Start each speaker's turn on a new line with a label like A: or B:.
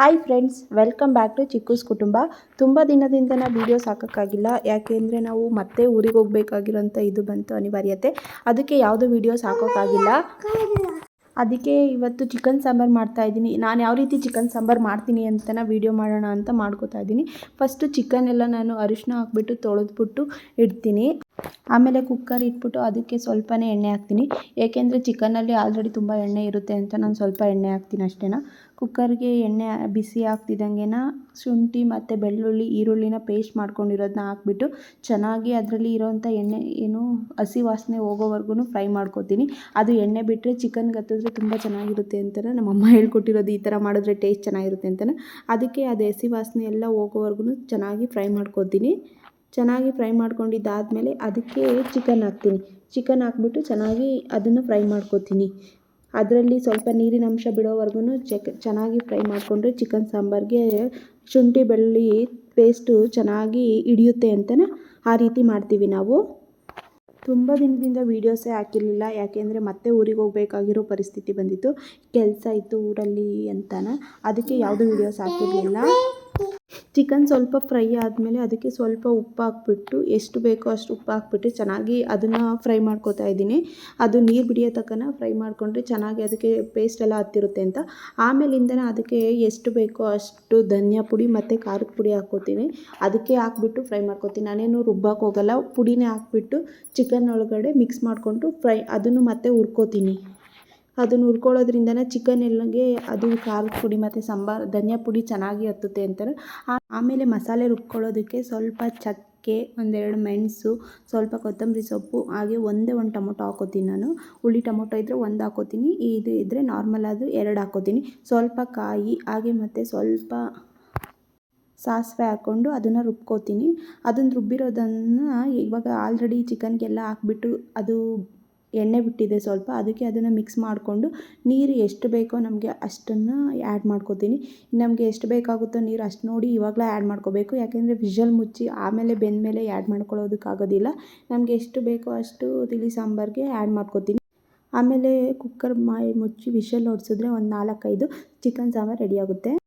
A: Hi friends welcome back to Chikkus ಕುಟುಂಬ ತುಂಬ ದಿನದಿಂದ ನಾವು ವೀಡಿಯೋಸ್ ಹಾಕೋಕ್ಕಾಗಿಲ್ಲ ಯಾಕೆಂದರೆ ನಾವು ಮತ್ತೆ ಊರಿಗೆ ಹೋಗಬೇಕಾಗಿರೋಂಥ ಇದು ಬಂತು ಅನಿವಾರ್ಯತೆ. ಅದಕ್ಕೆ ಯಾವುದೂ ವೀಡಿಯೋಸ್ ಹಾಕೋಕ್ಕಾಗಿಲ್ಲ ಅದಕ್ಕೆ ಇವತ್ತು ಚಿಕನ್ ಸಾಂಬಾರು ಮಾಡ್ತಾ ಇದ್ದೀನಿ. ನಾನು ಯಾವ ರೀತಿ ಚಿಕನ್ ಸಾಂಬಾರು ಮಾಡ್ತೀನಿ ಅಂತನ ವೀಡಿಯೋ ಮಾಡೋಣ ಅಂತ ಮಾಡ್ಕೋತಾ ಇದ್ದೀನಿ. ಫಸ್ಟು ಚಿಕನ್ ಎಲ್ಲ ನಾನು ಅರಿಶಿನ ಹಾಕ್ಬಿಟ್ಟು ತೊಳೆದ್ಬಿಟ್ಟು ಇಡ್ತೀನಿ. ಆಮೇಲೆ ಕುಕ್ಕರ್ ಇಟ್ಬಿಟ್ಟು ಅದಕ್ಕೆ ಸ್ವಲ್ಪನೇ ಎಣ್ಣೆ ಹಾಕ್ತೀನಿ. ಏಕೆಂದರೆ ಚಿಕನಲ್ಲಿ ಆಲ್ರೆಡಿ ತುಂಬ ಎಣ್ಣೆ ಇರುತ್ತೆ ಅಂತ ನಾನು ಸ್ವಲ್ಪ ಎಣ್ಣೆ ಹಾಕ್ತೀನಿ ಅಷ್ಟೇ ಕುಕ್ಕರ್ಗೆ ಎಣ್ಣೆ ಬಿಸಿ ಹಾಕ್ತಿದ್ದಂಗೆನ ಶುಂಠಿ ಮತ್ತು ಬೆಳ್ಳುಳ್ಳಿ, ಈರುಳ್ಳಿನ ಪೇಸ್ಟ್ ಮಾಡ್ಕೊಂಡಿರೋದನ್ನ ಹಾಕ್ಬಿಟ್ಟು ಚೆನ್ನಾಗಿ ಅದರಲ್ಲಿ ಇರೋವಂಥ ಎಣ್ಣೆ, ಏನು ಹಸಿ ವಾಸನೆ ಹೋಗೋವರೆಗೂ ಫ್ರೈ ಮಾಡ್ಕೊತೀನಿ. ಅದು ಎಣ್ಣೆ ಬಿಟ್ಟರೆ ಚಿಕನ್ಗೆ ಹತ್ತಿದ್ರೆ ತುಂಬ ಚೆನ್ನಾಗಿರುತ್ತೆ ಅಂತಾರೆ ನಮ್ಮಮ್ಮ ಹೇಳ್ಕೊಟ್ಟಿರೋದು ಈ ಥರ ಮಾಡಿದ್ರೆ ಟೇಸ್ಟ್ ಚೆನ್ನಾಗಿರುತ್ತೆ ಅಂತಲೇ ಅದಕ್ಕೆ ಅದು ಹಸಿ ವಾಸನೆ ಎಲ್ಲ ಹೋಗೋವರೆಗೂ ಚೆನ್ನಾಗಿ ಫ್ರೈ ಮಾಡ್ಕೊತೀನಿ. ಚೆನ್ನಾಗಿ ಫ್ರೈ ಮಾಡ್ಕೊಂಡಿದ್ದಾದಮೇಲೆ ಅದಕ್ಕೆ ಚಿಕನ್ ಹಾಕ್ತೀನಿ. ಚಿಕನ್ ಹಾಕ್ಬಿಟ್ಟು ಚೆನ್ನಾಗಿ ಅದನ್ನು ಫ್ರೈ ಮಾಡ್ಕೊತೀನಿ. ಅದರಲ್ಲಿ ಸ್ವಲ್ಪ ನೀರಿನ ಅಂಶ ಬಿಡೋವರೆಗೂ ಚೆಕ್ ಚೆನ್ನಾಗಿ ಫ್ರೈ ಮಾಡಿಕೊಂಡ್ರೆ ಚಿಕನ್ ಸಾಂಬಾರಿಗೆ ಶುಂಠಿ ಬೆಳ್ಳುಳ್ಳಿ ಪೇಸ್ಟು ಚೆನ್ನಾಗಿ ಹಿಡಿಯುತ್ತೆ ಅಂತಲೇ ಆ ರೀತಿ ಮಾಡ್ತೀವಿ ನಾವು. ತುಂಬ ದಿನದಿಂದ ವೀಡಿಯೋಸೇ ಹಾಕಿರಲಿಲ್ಲ. ಯಾಕೆಂದರೆ ಮತ್ತೆ ಊರಿಗೆ ಹೋಗಬೇಕಾಗಿರೋ ಪರಿಸ್ಥಿತಿ ಬಂದಿತ್ತು. ಕೆಲಸ ಇತ್ತು ಊರಲ್ಲಿ ಅಂತನ. ಅದಕ್ಕೆ ಯಾವುದೂ ವೀಡಿಯೋಸ್ ಹಾಕಿರಲಿಲ್ಲ. ಚಿಕನ್ ಸ್ವಲ್ಪ ಫ್ರೈ ಆದಮೇಲೆ ಅದಕ್ಕೆ ಸ್ವಲ್ಪ ಉಪ್ಪು ಹಾಕ್ಬಿಟ್ಟು ಎಷ್ಟು ಬೇಕೋ ಅಷ್ಟು ಉಪ್ಪು ಹಾಕ್ಬಿಟ್ಟು ಚೆನ್ನಾಗಿ ಅದನ್ನು ಫ್ರೈ ಮಾಡ್ಕೊತಾ ಇದ್ದೀನಿ. ಅದು ನೀರು ಬಿಡಿಯೋ ತಕ್ಕನ ಫ್ರೈ ಮಾಡಿಕೊಂಡ್ರೆ ಚೆನ್ನಾಗಿ ಅದಕ್ಕೆ ಪೇಸ್ಟ್ ಎಲ್ಲ ಹತ್ತಿರುತ್ತೆ ಅಂತ. ಆಮೇಲಿಂದನೇ ಅದಕ್ಕೆ ಎಷ್ಟು ಬೇಕೋ ಅಷ್ಟು ಧನಿಯಾ ಪುಡಿ ಮತ್ತು ಖಾರದ ಪುಡಿ ಹಾಕ್ಕೋತೀನಿ. ಅದಕ್ಕೆ ಹಾಕ್ಬಿಟ್ಟು ಫ್ರೈ ಮಾಡ್ಕೋತೀನಿ. ನಾನೇನು ರುಬ್ಬಕ್ಕೆ ಹೋಗಲ್ಲ. ಪುಡಿನೇ ಹಾಕ್ಬಿಟ್ಟು ಚಿಕನ್ ಒಳಗಡೆ ಮಿಕ್ಸ್ ಮಾಡಿಕೊಂಡು ಫ್ರೈ ಅದನ್ನು ಮತ್ತೆ ಹುರ್ಕೋತೀನಿ. ಅದನ್ನು ಹುರ್ಕೊಳ್ಳೋದ್ರಿಂದನೇ ಚಿಕನ್ ಎಲ್ಲಗೆ ಅದು ಖಾರದ ಪುಡಿ ಮತ್ತು ಸಾಂಬಾರು, ಧನಿಯಾ ಪುಡಿ ಚೆನ್ನಾಗಿ ಹತ್ತುತ್ತೆ ಅಂತಾರೆ. ಆಮೇಲೆ ಮಸಾಲೆ ರುಬ್ಕೊಳ್ಳೋದಕ್ಕೆ ಸ್ವಲ್ಪ ಚಕ್ಕೆ, ಒಂದೆರಡು ಮೆಣಸು, ಸ್ವಲ್ಪ ಕೊತ್ತಂಬರಿ ಸೊಪ್ಪು, ಹಾಗೆ ಒಂದೇ ಒಂದು ಟೊಮೊಟೊ ಹಾಕೋತೀನಿ ನಾನು. ಹುಳಿ ಟೊಮೊಟೊ ಇದ್ದರೆ ಒಂದು ಹಾಕೋತೀನಿ, ಇದು ಇದ್ದರೆ ನಾರ್ಮಲ್ ಅದು ಎರಡು ಹಾಕೋತೀನಿ. ಸ್ವಲ್ಪ ಕಾಯಿ, ಹಾಗೆ ಮತ್ತು ಸ್ವಲ್ಪ ಸಾಸಿವೆ ಹಾಕ್ಕೊಂಡು ಅದನ್ನು ರುಬ್ಕೋತೀನಿ. ಅದನ್ನು ರುಬ್ಬಿರೋದನ್ನು ಇವಾಗ ಆಲ್ರೆಡಿ ಚಿಕನ್ಗೆಲ್ಲ ಹಾಕ್ಬಿಟ್ಟು ಅದು ಎಣ್ಣೆ ಬಿಟ್ಟಿದೆ ಸ್ವಲ್ಪ, ಅದಕ್ಕೆ ಅದನ್ನು ಮಿಕ್ಸ್ ಮಾಡಿಕೊಂಡು ನೀರು ಎಷ್ಟು ಬೇಕೋ ನಮಗೆ ಅಷ್ಟನ್ನು ಆ್ಯಡ್ ಮಾಡ್ಕೋತೀನಿ. ನಮಗೆ ಎಷ್ಟು ಬೇಕಾಗುತ್ತೋ ನೀರು ಅಷ್ಟು ನೋಡಿ ಇವಾಗಲೇ ಆ್ಯಡ್ ಮಾಡ್ಕೋಬೇಕು. ಯಾಕೆಂದರೆ ವಿಷಲ್ ಮುಚ್ಚಿ ಆಮೇಲೆ ಬೆಂದಮೇಲೆ ಆ್ಯಡ್ ಮಾಡ್ಕೊಳ್ಳೋದಕ್ಕಾಗೋದಿಲ್ಲ ನಮಗೆ ಎಷ್ಟು ಬೇಕೋ ಅಷ್ಟು ತಿಳಿ ಸಾಂಬಾರಿಗೆ ಆ್ಯಡ್ ಮಾಡ್ಕೋತೀನಿ. ಆಮೇಲೆ ಕುಕ್ಕರ್ ಮಾಯಿ ಮುಚ್ಚಿ ವಿಷಲ್ ಹೊಡ್ಸಿದ್ರೆ ಒಂದು ನಾಲ್ಕೈದು ಚಿಕನ್ ಸಾಂಬಾರು ರೆಡಿಯಾಗುತ್ತೆ